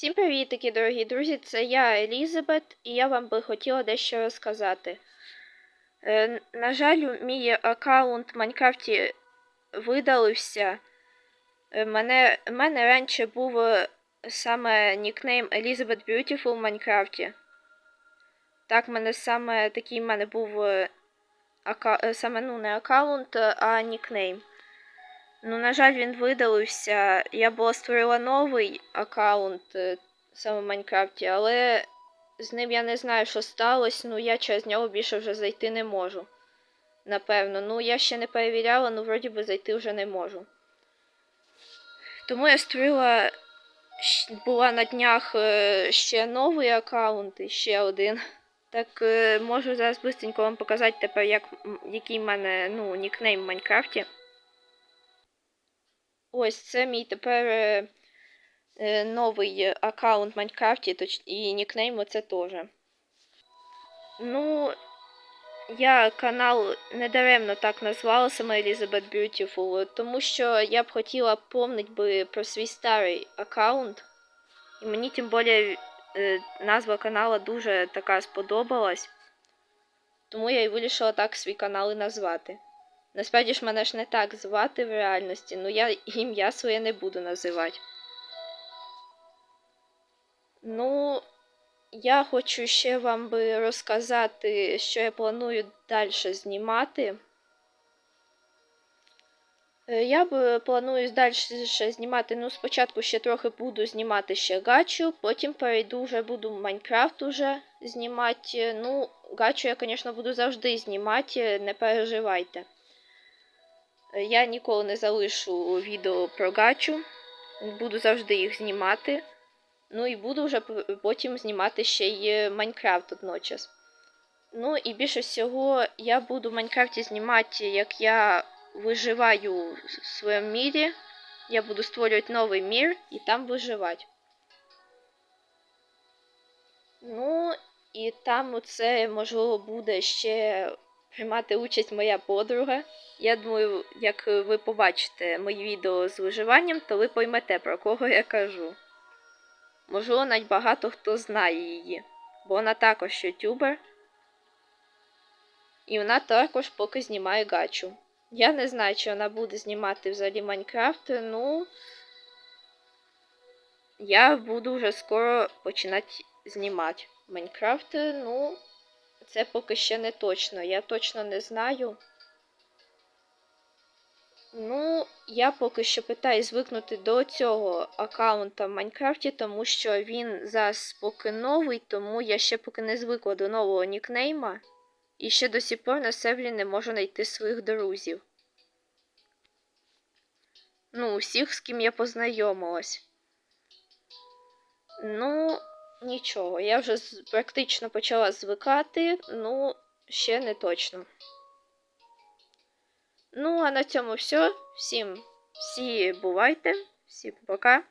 Всім привіт, такі дорогі друзі! Це я Елізабет, і я вам би хотіла дещо розказати. Е, на жаль, мій аккаунт в Майнкрафті видалився. Е, Мене, мене раніше був е, саме нікнейм Elizabeth Beautiful в Майнкрафті. Так, мене саме такий в мене був е, ака, саме ну, не аккаунт, а нікнейм. Ну, на жаль, він видалився. Я була створила новий аккаунт е, саме в Майнкрафті, але з ним я не знаю, що сталося. Ну, я через нього більше вже зайти не можу. Напевно. Ну, я ще не перевіряла, ну вроді би зайти вже не можу. Тому я створила була на днях е, ще новий аккаунт і ще один. Так е, можу зараз быстренько вам показати тепер, як, який в мене ну, нікнейм в Майнкрафті. Ось це мій тепер е, е, новий аккаунт в Майнкрафті, і нікнейм оце теж. Ну, я канал недаремно так назвала саме Elizabeth Beautiful, тому що я б хотіла помнити би про свій старий аккаунт. І мені тим більше назва канала дуже така сподобалась. Тому я і вирішила так свій канал і назвати. Насправді ж мене ж не так звати в реальності, ну я ім'я своє не буду називати. Ну, я хочу ще вам би розказати, що я планую далі знімати. Е, Я б планую далі знімати, ну, спочатку ще трохи буду знімати ще гачу, потім перейду вже буду Майнкрафт уже знімати. Ну, гачу я, звісно, буду завжди знімати, не переживайте. Е, Я ніколи не залишу відео про гачу. Буду завжди їх знімати. Ну і буду вже потім знімати ще й Майнкрафт одночас. Ну і більше всього я буду в Майнкрафті знімати, як я виживаю в своєму мірі. Я буду створювати новий мір і там виживати. Ну, і там оце, можливо, буде ще приймати участь моя подруга. Я думаю, як ви побачите мої відео з виживанням, то ви поймете, про кого я кажу. Можливо, навіть багато хто знає її, бо вона також ютубер. І вона також поки знімає гачу. Я не знаю, чи вона буде знімати взагалі Майнкрафт, ну я буду вже скоро починати знімати Майнкрафт. Ну, це поки ще не точно. Я точно не знаю. Ну, я поки що питаю звикнути до цього аккаунта в Майнкрафті, тому що він зараз поки новий, тому я ще поки не звикла до нового нікнейма. І ще до сих пор на сервері не можу знайти своїх друзів. Ну, усіх, з ким я познайомилась. Ну, нічого, я вже практично почала звикати, ну, ще не точно. Ну, а на цьому все. Всім всі бувайте, всім пока.